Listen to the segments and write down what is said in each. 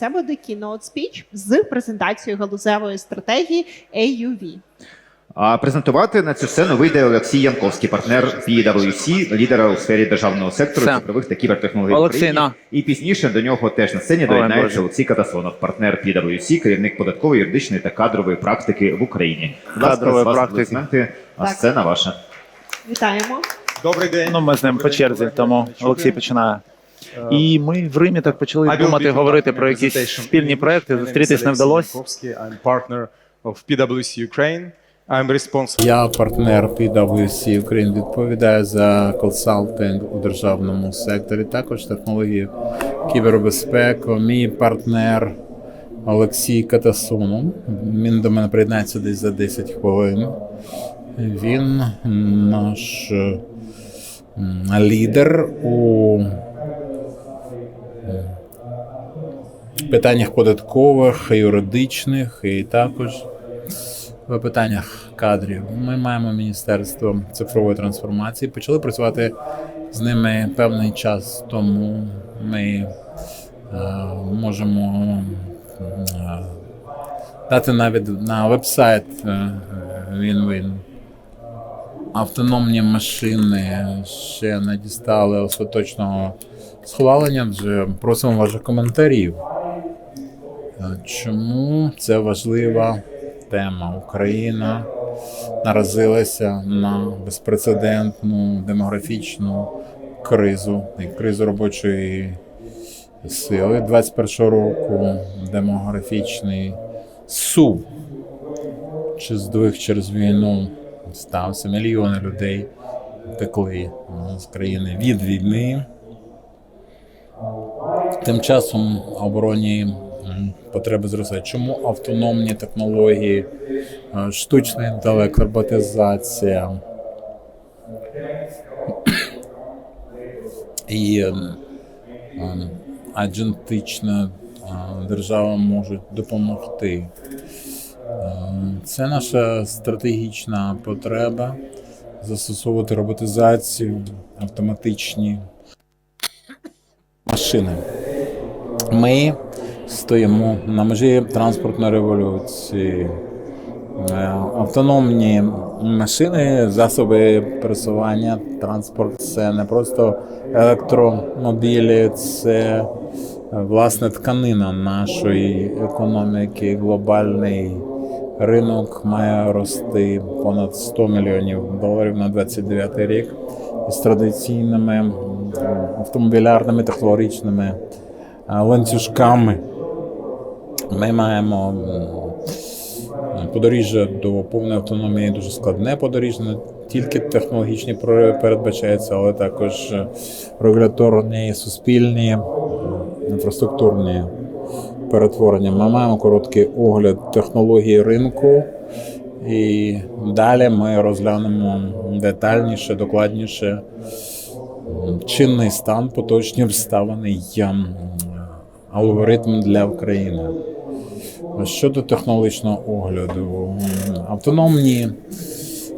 Це буде keynote speech з презентацією галузевої стратегії AUV. А презентувати на цю сцену вийде Олексій Янковський, партнер PwC, лідера у сфері державного сектору Все. цифрових та кібертехнологій. Олексій, на. І пізніше до нього теж на сцені доєднається Олексій Катасонов, партнер PwC, керівник податкової, юридичної та кадрової практики в Україні. Будь ласка, Кадрової з вас практики. аплодисменти, а Так. сцена ваша. Вітаємо. Добрий день. Ну, ми з ним по черзі, тому Олексій починає. І ми в Римі так почали думати, говорити про якісь спільні проекти. Зустрітись не вдалося. Ukraine. Я партнер PwC Україн, відповідаю за консалтинг у державному секторі, також технології кібербезпеку. Мій партнер Олексій Катасунов. Він до мене приєднається десь за 10 хвилин. Він наш лідер у питаннях податкових, юридичних і також в питаннях кадрів. Ми маємо Міністерство цифрової трансформації. Почали працювати з ними певний час тому. Ми е, можемо е, дати навіть на вебсайт е, він-він. Автономні машини ще не дістали остаточного схвалення. Вже просимо ваших коментарів. Е, Чому це важлива тема? Україна наразилася на безпрецедентну демографічну кризу кризу робочої сили. 21 року демографічний сув чи здвиг через війну стався. Мільйони людей втекли ну, з країни від війни. Тим часом оборонні потреби зростають. Чому автономні технології, е, штучний інтелект, роботизація і агентична е, держава можуть допомогти. Е, Це наша стратегічна потреба застосовувати роботизацію, автоматичні машини. Ми стоїмо на межі транспортної революції. Е, Автономні машини, засоби пересування, транспорт це не просто електромобілі, це е, власне тканина нашої економіки. Глобальний ринок має рости понад 100 мільйонів доларів на 29 рік із традиційними автомобілярними технологічними е, ланцюжками. Ми маємо подоріжжя до повної автономії дуже складне подоріжжя, не тільки технологічні прояви передбачаються, але також е, регуляторні, суспільні, інфраструктурні перетворення. Ми маємо короткий огляд технології ринку. І далі ми розглянемо детальніше, докладніше чинний стан, поточні обставини і алгоритм для України. Щодо технологічного огляду, автономні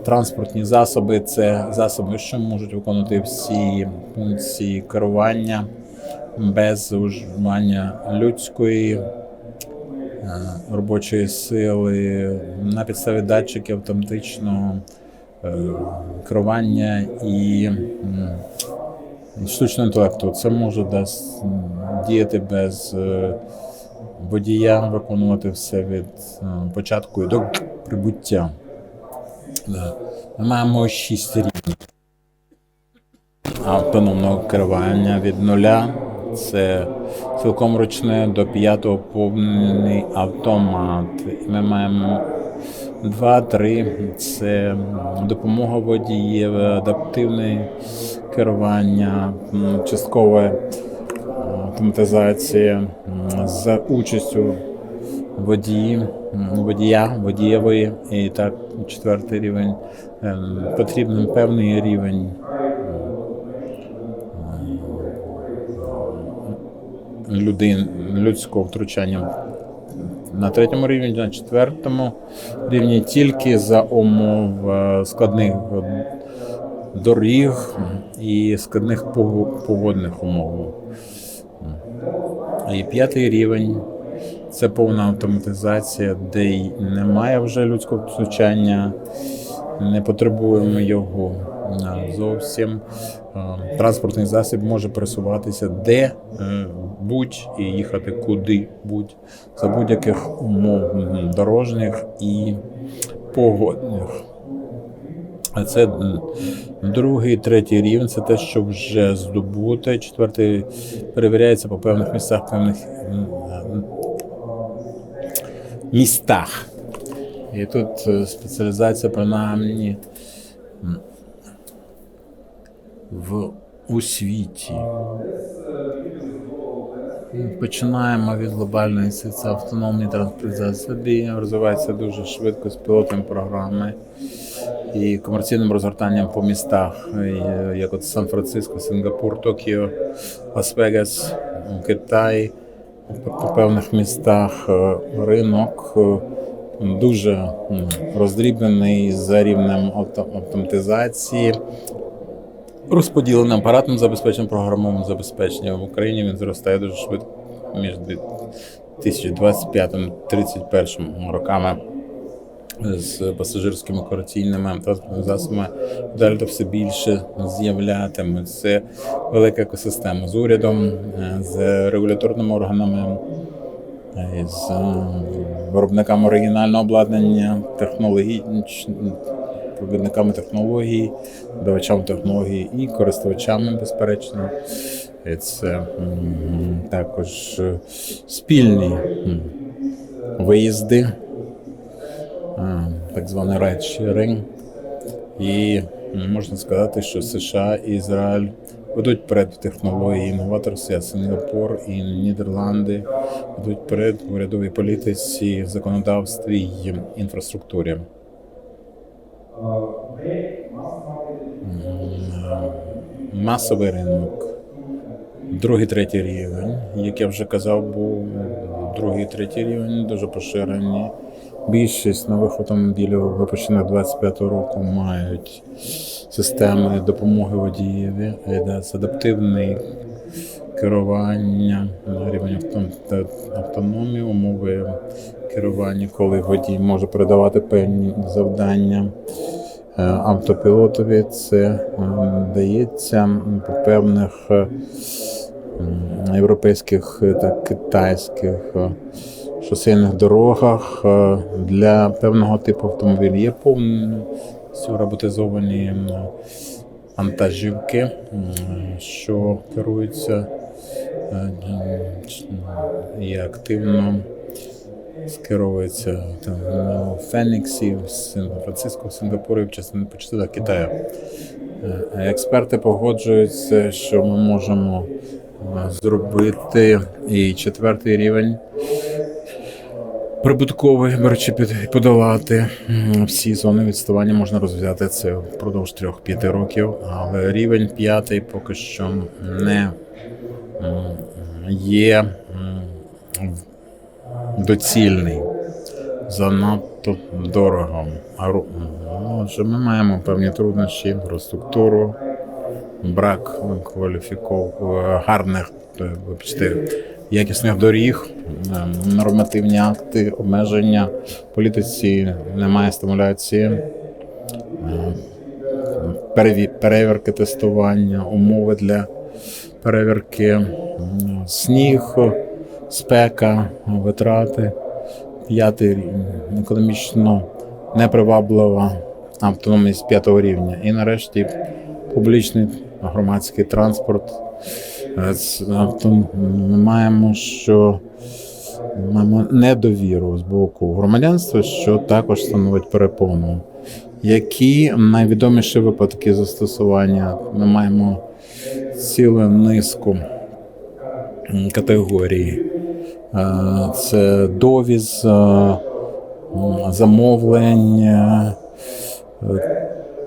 транспортні засоби це засоби, що можуть виконувати всі функції керування без уживання людської е, робочої сили на підставі датчиків автоматичного е, керування і штучного інтелекту. Це може діяти без е, водія, виконувати все від е, початку до прибуття. Ми маємо шість рівнів автономного керування від нуля. Це цілком ручне до п'ятого повний автомат. Ми маємо два-три. Це допомога водієві, адаптивне керування, м, часткове е, автоматизація м, з участю водії, водія, водієвої. І так, четвертий рівень. Ем, Потрібен певний рівень людей, людського втручання на третьому рівні, на четвертому рівні тільки за умов е, складних е, доріг і складних погодних умов. І п'ятий рівень Це повна автоматизація, де немає вже людського втручання, не потребуємо його зовсім. Е, Транспортний засіб може пересуватися де е, будь і їхати куди-будь за будь-яких умов дорожніх і погодних. А це другий, третій рівень це те, що вже здобуте. Четвертий перевіряється по певних місцях, певних містах. І тут е, спеціалізація принаймні в освіті. Починаємо від глобальної це автономні транспортні засоби, розвивається дуже швидко з пілотними програми і комерційним розгортанням по містах, е, як от Сан-Франциско, Сингапур, Токіо, Лас-Вегас, Китай. По- По певних містах е, ринок е, дуже роздрібнений за рівнем авто- автоматизації. Розподіленим апаратним забезпеченням, програмовим забезпеченням в Україні він зростає дуже швидко між 2025-2031 роками з пасажирськими кораційними засобами. Далі все більше з'являтиме. Це велика екосистема з урядом, е, з регуляторними органами, е, з е, виробниками оригінального обладнання, провідниками технологій, давачами технологій і користувачами, безперечно. Це також спільні виїзди, так званий ride-sharing. І можна сказати, що США і Ізраїль ведуть вперед в технології інноваторстві, а Сингапур і Нідерланди ведуть вперед в урядовій політиці, законодавстві і інфраструктурі. Масовий ринок. Другий, третій рівень. Як я вже казав, був другий, третій рівень дуже поширені. Більшість нових автомобілів, випущених 25 року, мають системи допомоги водієві, ADAS, адаптивний керування, рівень автономії, умови керування, коли водій може передавати певні завдання. Е, Автопілотові це е, дається по певних е, європейських е, та китайських е, шосейних дорогах е, для певного типу автомобілів. Є повністю роботизовані вантажівки, що керуються і активно скеровується там Феніксі, в Сан-Франциско, в Сингапурі, в частинах Китаю. Експерти погоджуються, що ми можемо зробити. І четвертий рівень. Прибутковий, беручи під подолати. Всі зони відставання можна розв'язати. Це впродовж 3-5 років, але рівень п'ятий поки що не є доцільний, занадто дорого. А ну, ми маємо певні труднощі, інфраструктуру, брак кваліфіков гарних, е, вибачте, якісних доріг, е, нормативні акти, обмеження, політиці немає стимуляції. е, Перевірки тестування, умови для перевірки, сніг, спека, витрати. П'ятий економічно неприваблива автономність п'ятого рівня. І нарешті публічний громадський транспорт. Е, Ми маємо, що маємо недовіру з боку громадянства, що також становить перепону. Які найвідоміші випадки застосування? Ми маємо цілу низку категорій. Е, Це довіз, е, замовлення,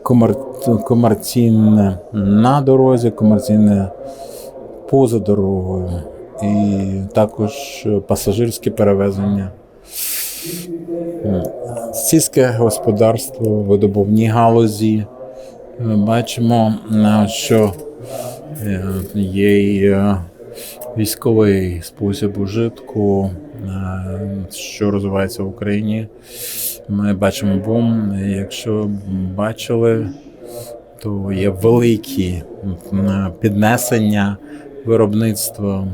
комер- комерційне на дорозі, комерційне поза дорогою, і також пасажирські перевезення. Сільське господарство, видобувні галузі. Бачимо, е, що е, є е, військовий спосіб ужитку, що розвивається в Україні. Ми бачимо бум. Якщо бачили, то є великі піднесення виробництва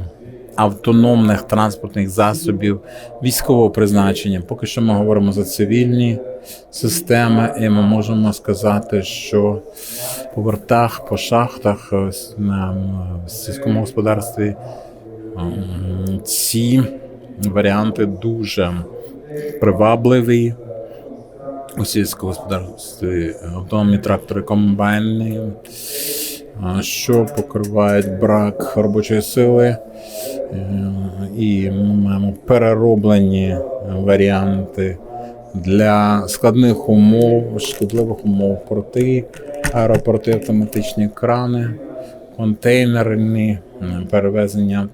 автономних транспортних засобів військового призначення. Поки що ми говоримо за цивільні системи, і ми можемо сказати, що по вертах, по шахтах е, м, в сільському господарстві ці варіанти дуже привабливі. У сільському господарстві автономні трактори комбайни, що покривають брак робочої сили. Е, І ми маємо перероблені варіанти для складних умов, шкідливих умов порти, аеропорти, автоматичні крани, контейнерні перевезення,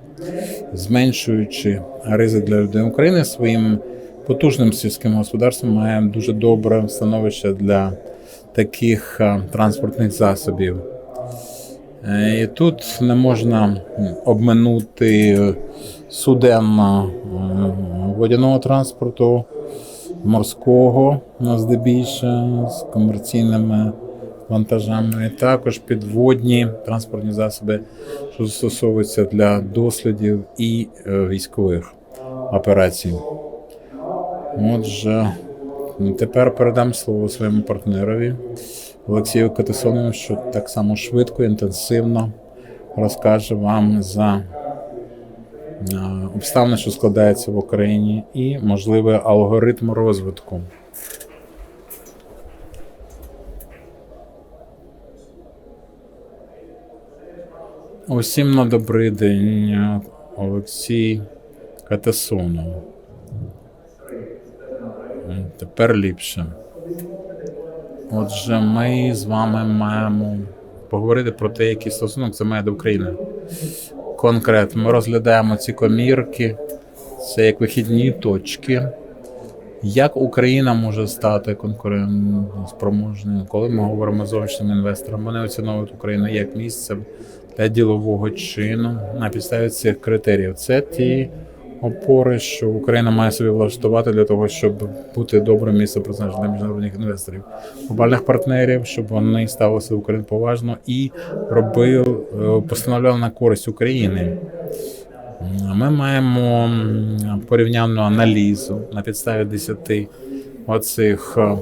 зменшуючи ризик для людей України своїм потужним сільським господарством має дуже добре становище для таких е, транспортних засобів. Е, І тут не можна обминути суден е, транспорту, морського, здебільше, з комерційними вантажами, і також підводні транспортні засоби, що застосовуються для дослідів і військових операцій. Отже, тепер передам слово своєму партнерові Олексію Катасонову, що так само швидко, інтенсивно розкаже вам за е, обставини, що складаються в Україні, і можливий алгоритм розвитку. Усім на добрий день, Олексій Катасонов. Тепер ліпше. Отже, ми з вами маємо поговорити про те, який стосунок це має до України. Конкретно, ми розглядаємо ці комірки, це як вихідні точки. Як Україна може стати конкурентоспроможною, коли ми говоримо з зовнішнім інвестором, вони оціновують Україну як місце для ділового чину на підставі цих критеріїв. Це ті опори, що Україна має собі влаштувати для того, щоб бути добрим місцем призначення для міжнародних інвесторів, глобальних партнерів, щоб вони ставилися до України поважно і робили, е, постановляли на користь України. Ми маємо м, порівняльну аналізу на підставі 10 оцих е,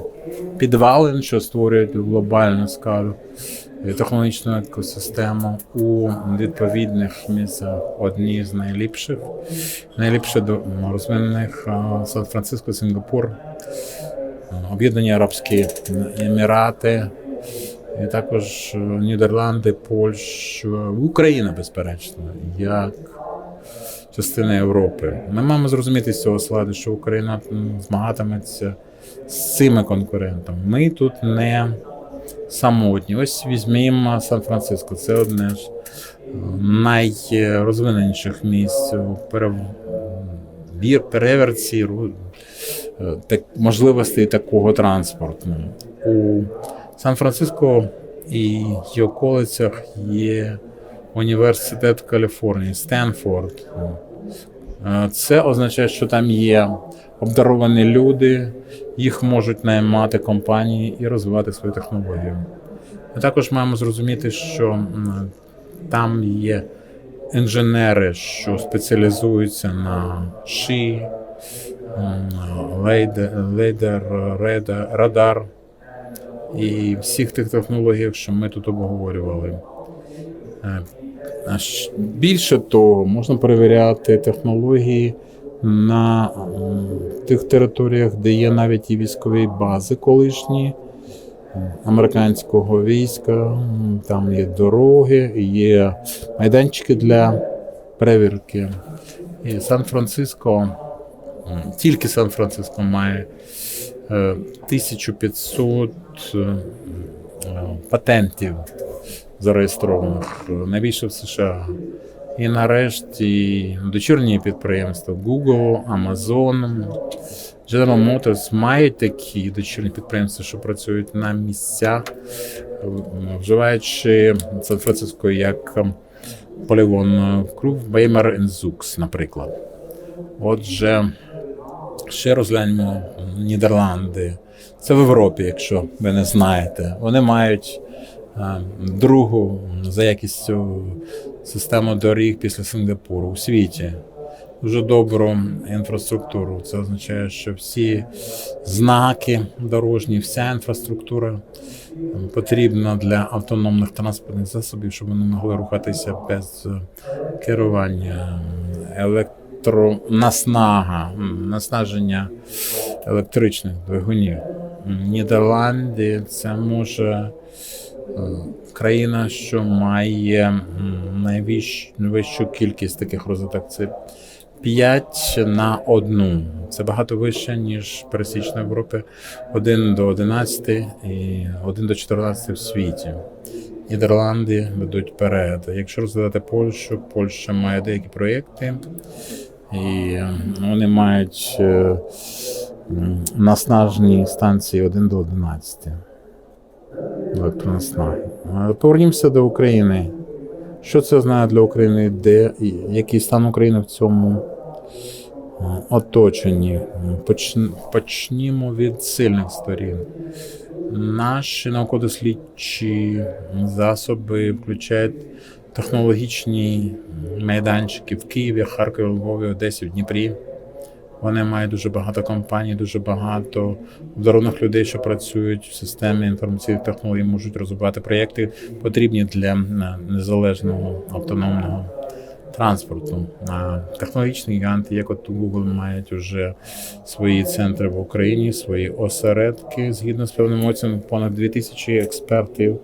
підвалин, що створюють глобальну скалу е, технологічну екосистему у відповідних місцях одні з найліпших, найліпше до- розвинених е, Сан-Франциско, Сингапур, е, Об'єднані Арабські Емірати, і також е, Нідерланди, Польща, Україна, безперечно, як частина Європи. Ми маємо зрозуміти з цього слайду, що Україна змагатиметься з цими конкурентами. Ми тут не самотні. Ось візьмімо Сан-Франциско. Це одне з найрозвиненіших місць перевір, переверці е, так, можливостей такого транспорту. У Сан-Франциско і околицях є університет Каліфорнії, Стенфорд. Е, Це означає, що там є обдаровані люди, їх можуть наймати компанії і розвивати свою технологію. Ми також маємо зрозуміти, що там є інженери, що спеціалізуються на ши, лейдер, радар і всіх тих технологіях, що ми тут обговорювали. Е, Більше того, можна перевіряти технології на тих територіях, де є навіть і військові бази колишні американського війська. Там є дороги, є майданчики для перевірки. І Сан-Франциско, тільки Сан-Франциско має е, 1500 е, м, е, патентів зареєстрованих, е, найбільше в США. І нарешті дочірні підприємства Google, Amazon, General Motors мають такі дочірні підприємства, що працюють на місцях, е, вживаючи Сан-Франциско як е, полігон Круг Беймер Зукс, наприклад. Отже, ще розгляньмо Нідерланди. Це в Європі, якщо ви не знаєте. Вони мають е, другу за якістю систему доріг після Сингапуру у світі. Дуже добру інфраструктуру. Це означає, що всі знаки дорожні, вся інфраструктура потрібна для автономних транспортних засобів, щоб вони могли рухатися без е, керування, електронаснага, наснаження електричних двигунів. Нідерланди це може країна, що має найвищу кількість таких розвиток. Це 5 на 1. Це багато вище, ніж пересічна Європи. 1 до 11 і 1 до 14 в світі. Нідерланди ведуть вперед. Якщо розглядати Польщу, Польща має деякі проєкти, і вони мають е, наснажені станції 1 до 11 електронаснаги. Е, Повернімося до України. Що це означає для України, де який стан України в цьому е, оточенні? Поч- Почнімо від сильних сторін. Наші науково-дослідчі засоби включають технологічні майданчики в Києві, Харкові, Львові, Одесі, в Дніпрі. Вони мають дуже багато компаній, дуже багато обдарованих людей, що працюють в системі інформаційних технологій, можуть розвивати проєкти, потрібні для незалежного автономного транспорту. Технологічні гіганти, як от Google, мають вже свої центри в Україні, свої осередки. Згідно з певними оцінками, понад 2000 експертів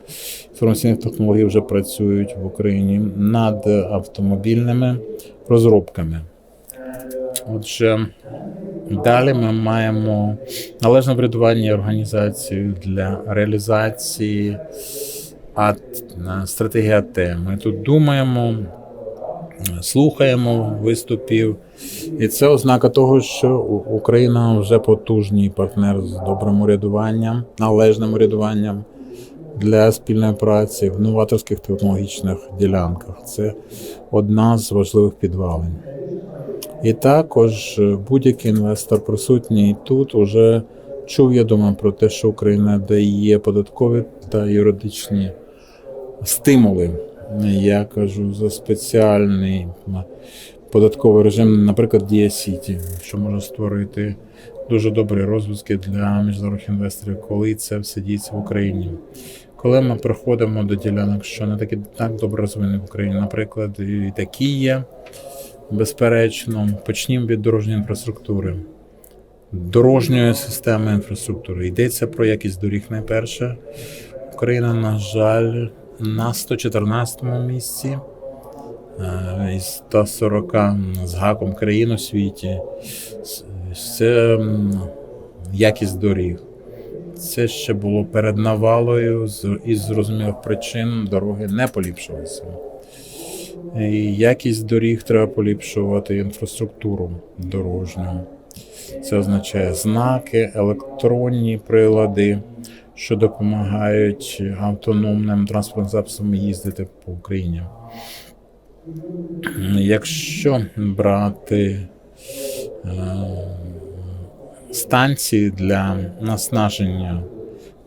інформаційних технологій вже працюють в Україні над автомобільними розробками. Отже, далі ми маємо належне врядування і організацію для реалізації АТ, стратегії АТ. Ми тут думаємо, слухаємо виступів, і це ознака того, що Україна вже потужний партнер з добрим урядуванням, належним урядуванням для спільної праці в новаторських технологічних ділянках. Це одна з важливих підвалин. І також е, будь-який інвестор присутній тут уже чув, я думаю, про те, що Україна дає податкові та юридичні стимули. Я кажу за спеціальний податковий режим, наприклад, Дія Сіті, що може створити дуже добрі розвитки для міжнародних інвесторів, коли це все діється в Україні. Коли ми приходимо до ділянок, що не такі так добре розвинені в Україні, наприклад, і такі є, безперечно, почнімо від дорожньої інфраструктури. Дорожньої системи інфраструктури. Йдеться про якість доріг найперше. Україна, на жаль, на 114 місці е, із 140 з гаком країн у світі. Це якість доріг. Це ще було перед навалою, з- зрозумілих причин дороги не поліпшилися. Якість доріг треба поліпшувати інфраструктуру дорожню. Це означає знаки, електронні прилади, що допомагають автономним транспортним засобам їздити по Україні. Якщо брати е, станції для наснаження,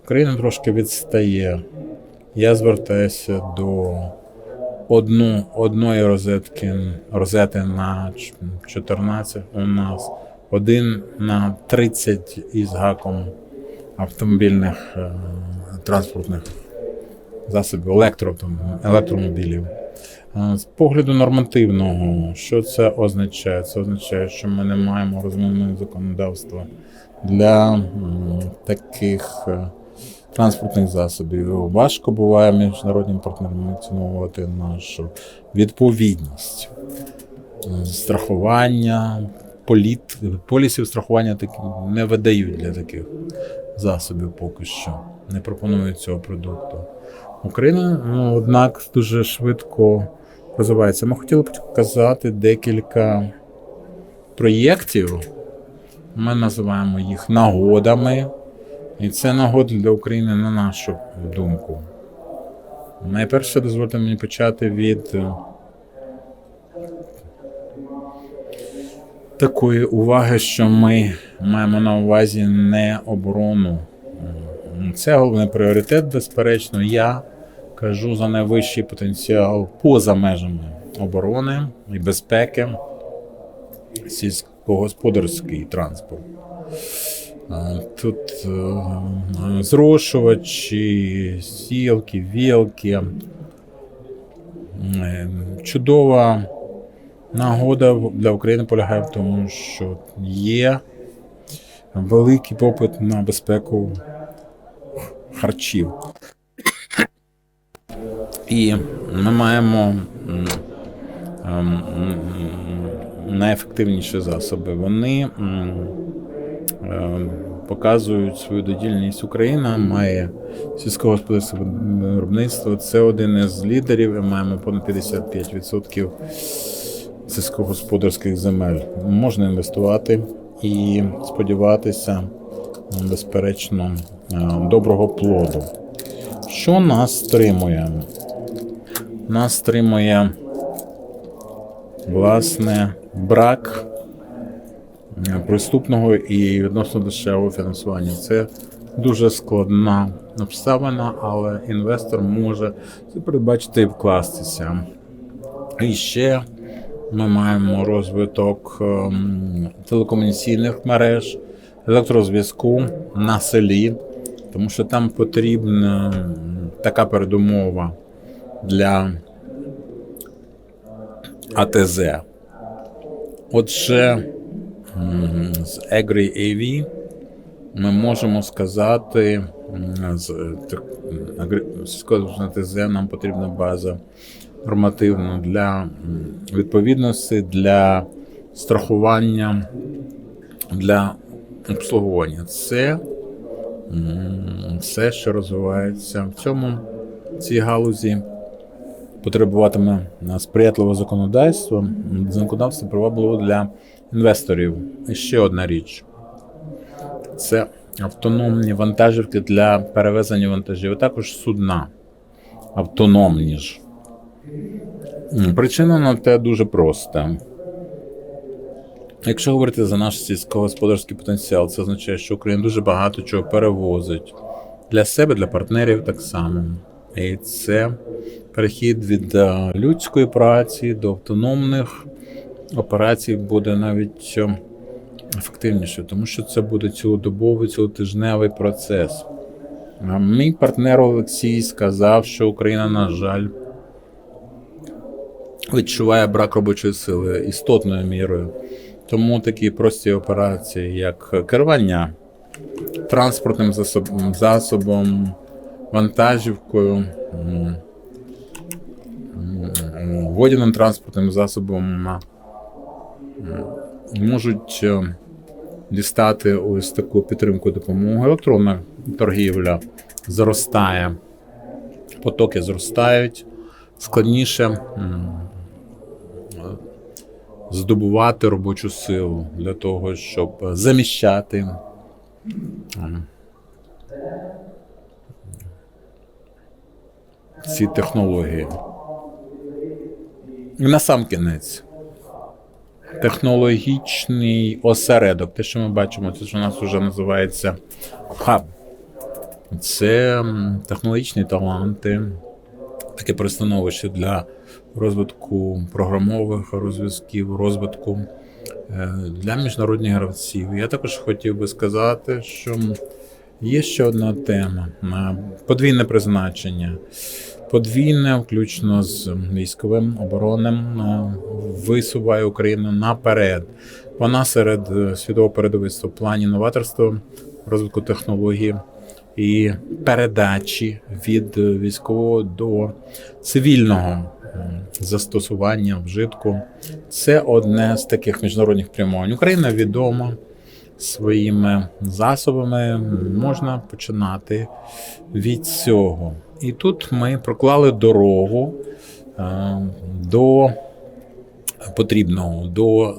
Україна трошки відстає. Я звертаюся до одну, одної розетки, розети на 14 у нас, один на 30 із гаком автомобільних е, транспортних засобів, електро, електромобілів. Е, З погляду нормативного, що це означає? Це означає, що ми не маємо розвиненого законодавства для таких е, транспортних засобів. Важко буває міжнародним партнерам оцінювати нашу відповідність. Страхування, політ, полісів страхування такі не видають для таких засобів поки що. Не пропонують цього продукту. Україна, ну, однак, дуже швидко розвивається. Ми хотіли б показати декілька проєктів. Ми називаємо їх нагодами. І це нагода для України на нашу думку. Найперше, дозвольте мені почати від е, такої уваги, що ми маємо на увазі не оборону. Це головний пріоритет, безперечно. Я кажу за найвищий потенціал поза межами оборони і безпеки, сільськогосподарський транспорт. Тут е, зрошувачі, сілки, вілки. Е, Чудова нагода для України полягає в тому, що є великий попит на безпеку харчів. І ми маємо ем, найефективніші засоби. Вони показують свою додільність. Україна має сільськогосподарське виробництво. Це один із лідерів. Ми маємо понад 55% сільськогосподарських земель. Можна інвестувати і сподіватися, безперечно, е, доброго плоду. Що нас стримує? Нас стримує власне брак приступного і відносно дешевого фінансування. Це дуже складна обставина, але інвестор може це передбачити і вкластися. І ще ми маємо розвиток ем, телекомунікаційних мереж, електрозв'язку на селі, тому що там потрібна така передумова для АТЗ. Отже, з Agri AV ми можемо сказати, з сільськогосподарського нам потрібна база нормативна для відповідності, для страхування, для обслуговування. Це все, що розвивається в цьому в цій галузі. Потребуватиме сприятливого законодавства, законодавство привабливо для інвесторів. І ще одна річ це автономні вантажівки для перевезення вантажів, а також судна. Автономні ж. Причина на те дуже проста. Якщо говорити за наш сільськогосподарський потенціал, це означає, що Україна дуже багато чого перевозить для себе, для партнерів так само. І це перехід від е, людської праці до автономних операцій буде навіть е, ефективніше, тому що це буде цілодобовий, цілотижневий процес. Мій партнер Олексій сказав, що Україна, на жаль, відчуває брак робочої сили істотною мірою. Тому такі прості операції, як керування транспортним засобом, засобом вантажівкою, водяним транспортним засобом можуть е, дістати ось таку підтримку допомогу. Електронна торгівля зростає, потоки зростають, складніше здобувати робочу силу для того, щоб заміщати ці технології. І на сам кінець. Технологічний осередок, те, що ми бачимо, це що у нас вже називається хаб. Це технологічні таланти, таке пристановище для розвитку програмових розв'язків, розвитку е, для міжнародних гравців. Я також хотів би сказати, що є ще одна тема е, подвійне призначення. Подвійне, включно з військовим оборонним, е, висуває Україну наперед. Вона серед е, світового передовицтва в плані новаторства, розвитку технологій і передачі від е, військового до цивільного застосування вжитку. Це одне з таких міжнародних прямувань. Україна відома своїми засобами. Можна починати від цього. І тут ми проклали дорогу е, до потрібного, до е,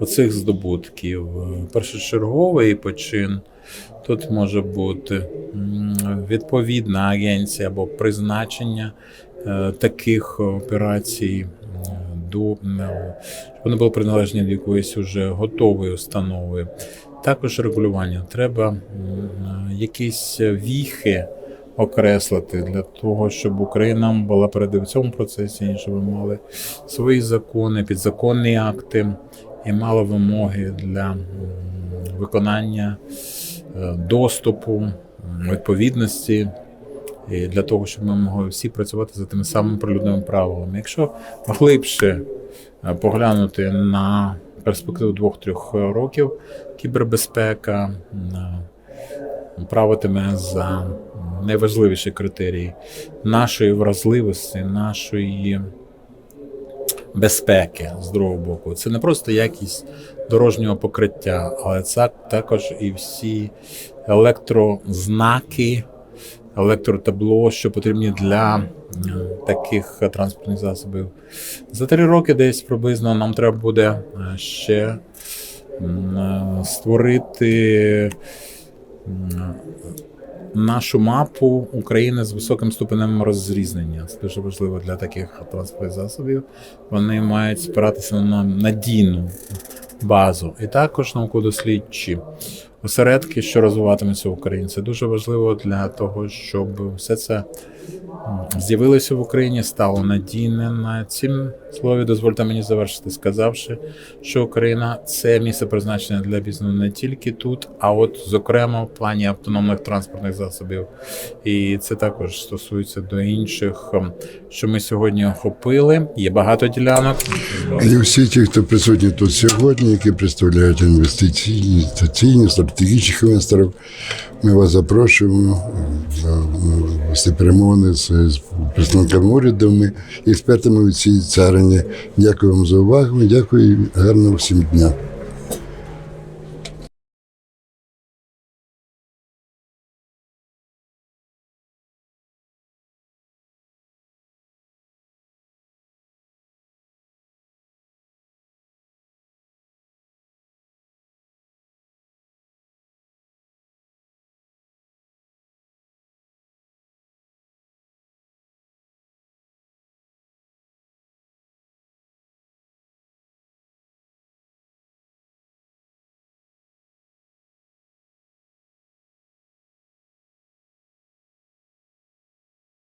оцих здобутків. Першочерговий почин тут може бути відповідна агенція або призначення е, таких операцій м, до щоб вони були приналежні до якоїсь уже готової установи. Також регулювання. Треба якісь віхи окреслити для того, щоб Україна була передові в цьому процесі, щоб ми мали свої закони, підзаконні акти і мали вимоги для виконання е, доступу, відповідності. І для того, щоб ми могли всі працювати за тими самими природними правилами. Якщо глибше е, поглянути на перспективу двох-трьох років, кібербезпека правитиме за найважливіші критерії нашої вразливості, нашої безпеки з другого боку. Це не просто якість дорожнього покриття, але це також і всі електрознаки, електротабло, що потрібні для таких транспортних засобів. За три роки десь приблизно нам треба буде е, ще е, створити нашу мапу України з високим ступенем розрізнення. Це дуже важливо для таких транспортних засобів. Вони мають спиратися на надійну базу. І також науково-дослідчі осередки, що розвиватимуться в Україні. Це дуже важливо для того, щоб все це з'явилося в Україні, стало надійним. На цім слові дозвольте мені завершити, сказавши, що Україна це місце призначення для бізнесу не тільки тут, а от зокрема в плані автономних транспортних засобів. І це також стосується до інших, ем, що ми сьогодні охопили. Є багато ділянок. І всі ті, хто присутні тут сьогодні, які представляють інвестиційні, інвестиційні, стратегічних інвесторів, ми вас запрошуємо вести перемовини з, представниками урядами експертами у цій царині. Дякую вам за увагу. Дякую і гарного всім дня.